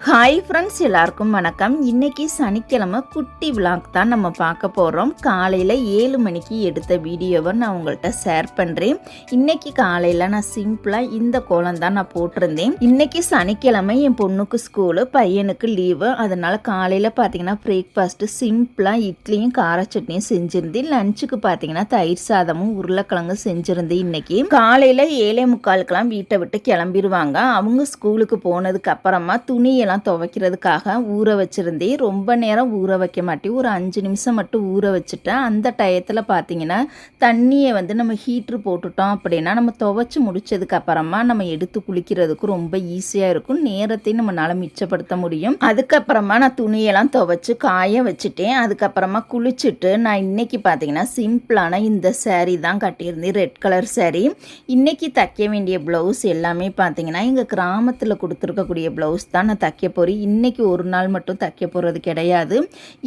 Hi friends எல்லாருக்கும் வணக்கம். இன்னைக்கு சனிக்கிழமை குட்டி விளாக் தான் நம்ம பார்க்க போகிறோம் காலையில் ஏழு மணிக்கு எடுத்த வீடியோவை நான் உங்கள்கிட்ட ஷேர் பண்ணுறேன் இன்னைக்கு காலையில் நான் சிம்பிளாக இந்த கோலம் தான் நான் போட்டிருந்தேன். இன்னைக்கு சனிக்கிழமை என் பொண்ணுக்கு ஸ்கூலு பையனுக்கு லீவு அதனால் காலையில் பார்த்தீங்கன்னா பிரேக்ஃபாஸ்ட்டு சிம்பிளாக இட்லியும் கார சட்னியும் செஞ்சுருந்தேன் லஞ்சுக்கு பார்த்தீங்கன்னா தயிர் சாதமும் உருளைக்கிழங்கு செஞ்சுருந்தேன் இன்னைக்கு. காலையில் ஏழே முக்காலுக்கெல்லாம் வீட்டை விட்டு கிளம்பிடுவாங்க. அவங்க ஸ்கூலுக்கு போனதுக்கு அப்புறமா துணியெல்லாம் துவைக்கிறதுக்காக ஊற வச்சுருந்தேன் ரொம்ப நேரம் ஊற வைக்க மாட்டேன். ஒரு அஞ்சு நிமிஷம் மட்டும் ஊற வச்சுட்டேன் அந்த டயத்தில் பார்த்தீங்கன்னா தண்ணியை வந்து நம்ம ஹீட்ரு போட்டுட்டோம் அப்படின்னா நம்ம துவைச்சி முடித்ததுக்கப்புறமா நம்ம எடுத்து குளிக்கிறதுக்கு ரொம்ப ஈஸியாக இருக்கும். நேரத்தையும் நம்மளால் மிச்சப்படுத்த முடியும். அதுக்கப்புறமா நான் துணியெல்லாம் துவைச்சி காய வச்சுட்டேன். அதுக்கப்புறமா குளிச்சுட்டு நான் இன்றைக்கி பார்த்தீங்கன்னா சிம்பிளான இந்த சேரீ தான் கட்டியிருந்தேன். ரெட் கலர் சேரீ இன்றைக்கி தைக்க வேண்டிய ப்ளவுஸ் எல்லாமே பார்த்தீங்கன்னா எங்கள் கிராமத்தில் கொடுத்துருக்கக்கூடிய ப்ளவுஸ் தான் நான் தைக்க தைக்க போகிறேன் இன்றைக்கி ஒரு நாள் மட்டும் தைக்க போகிறது கிடையாது.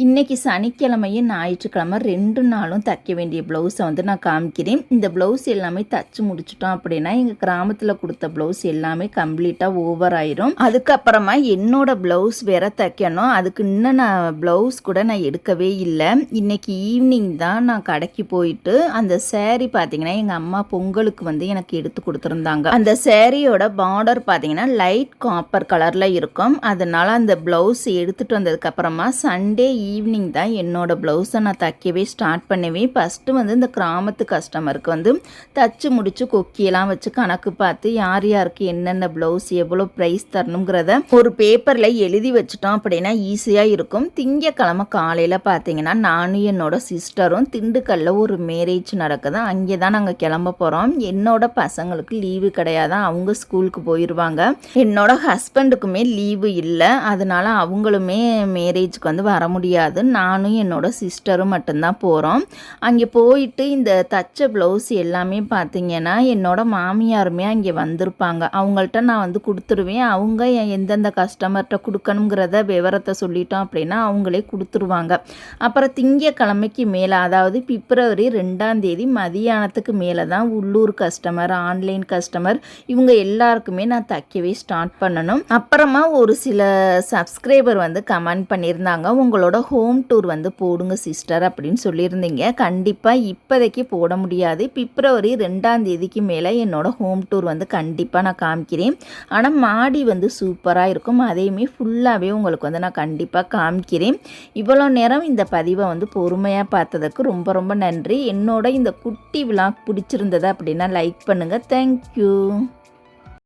இன்றைக்கி சனிக்கிழமையும் ஞாயிற்றுக்கிழமை ரெண்டு நாளும் தைக்க வேண்டிய ப்ளவுஸை வந்து நான் காமிக்கிறேன். இந்த ப்ளவுஸ் எல்லாமே தச்சு முடிச்சிட்டோம் அப்படின்னா எங்கள் கிராமத்தில் கொடுத்த ப்ளவுஸ் எல்லாமே கம்ப்ளீட்டாக ஓவர் ஆயிரும். அதுக்கப்புறமா என்னோட ப்ளவுஸ் வேற தைக்கணும். அதுக்கு இன்னும் நான் ப்ளவுஸ் கூட நான் எடுக்கவே இல்லை. இன்னைக்கு ஈவினிங் தான் நான் கடைக்கு போயிட்டு அந்த சேரீ பார்த்தீங்கன்னா எங்கள் அம்மா பொங்கலுக்கு வந்து எனக்கு எடுத்து கொடுத்துருந்தாங்க. அந்த சேரீயோட பார்டர் பார்த்தீங்கன்னா லைட் காப்பர் கலரில் இருக்கும். அதனால் அந்த ப்ளவுஸ் எடுத்துகிட்டு வந்ததுக்கப்புறமா சண்டே ஈவினிங் தான் என்னோட ப்ளவுஸை நான் தைக்கவே ஸ்டார்ட் பண்ணுவேன். ஃபஸ்ட்டு வந்து இந்த கிராமத்து கஸ்டமருக்கு வந்து தச்சு முடித்து கொக்கியெல்லாம் வச்சு கணக்கு பார்த்து யார் யாருக்கு என்னென்ன ப்ளவுஸ் எவ்வளோ ப்ரைஸ் தரணுங்கிறத ஒரு பேப்பரில் எழுதி வச்சுட்டோம் அப்படின்னா ஈஸியாக இருக்கும். திங்கக்கிழமை காலையில் பார்த்தீங்கன்னா நானும் என்னோட சிஸ்டரும் திண்டுக்கல்ல ஒரு மேரேஜ் நடக்குது. அங்கே தான் நாங்கள் கிளம்ப போகிறோம் என்னோட பசங்களுக்கு லீவு கிடையாது. அவங்க ஸ்கூலுக்கு போயிடுவாங்க என்னோட ஹஸ்பண்டுக்குமே லீவு இல்லை. அதனால அவங்களுமே மேரேஜ்க்கு வந்து வர முடியாது. நானும் என்னோட சிஸ்டரும் மட்டும்தான் போகிறோம் அங்கே போயிட்டு இந்த தச்ச ப்ளவுஸ் எல்லாமே பார்த்தீங்கன்னா என்னோட மாமியாருமே அங்கே வந்திருப்பாங்க. அவங்கள்ட்ட நான் வந்து கொடுத்துருவேன். அவங்க எந்தெந்த கஸ்டமர்கிட்ட கொடுக்கணுங்கிறத விவரத்தை சொல்லிட்டோம் அப்படின்னா அவங்களே கொடுத்துருவாங்க. அப்புறம் திங்கக்கிழமைக்கு மேலே அதாவது பிப்ரவரி ரெண்டாம் தேதி மதியானத்துக்கு மேலே தான் உள்ளூர் கஸ்டமர் ஆன்லைன் கஸ்டமர் இவங்க எல்லாருக்குமே நான் தைக்கவே ஸ்டார்ட் பண்ணணும். அப்புறமா ஒரு சில சப்ஸ்கிரைபர் வந்து கமெண்ட் பண்ணியிருந்தாங்க. உங்களோட ஹோம் டூர் வந்து போடுங்க சிஸ்டர் அப்படின்னு சொல்லியிருந்தீங்க. கண்டிப்பாக இப்போதைக்கு போட முடியாது. பிப்ரவரி ரெண்டாம் தேதிக்கு மேலே என்னோட ஹோம் டூர் வந்து கண்டிப்பாக நான் காமிக்கிறேன். ஆனால் மாடி வந்து சூப்பராக இருக்கும். அதையுமே ஃபுல்லாகவே உங்களுக்கு வந்து நான் கண்டிப்பாக காமிக்கிறேன். இவ்வளோ நேரம் இந்த பதிவை வந்து பொறுமையாக பார்த்ததுக்கு ரொம்ப ரொம்ப நன்றி. என்னோட இந்த குட்டி விழா பிடிச்சிருந்தது அப்படின்னா லைக் பண்ணுங்கள் தேங்க்யூ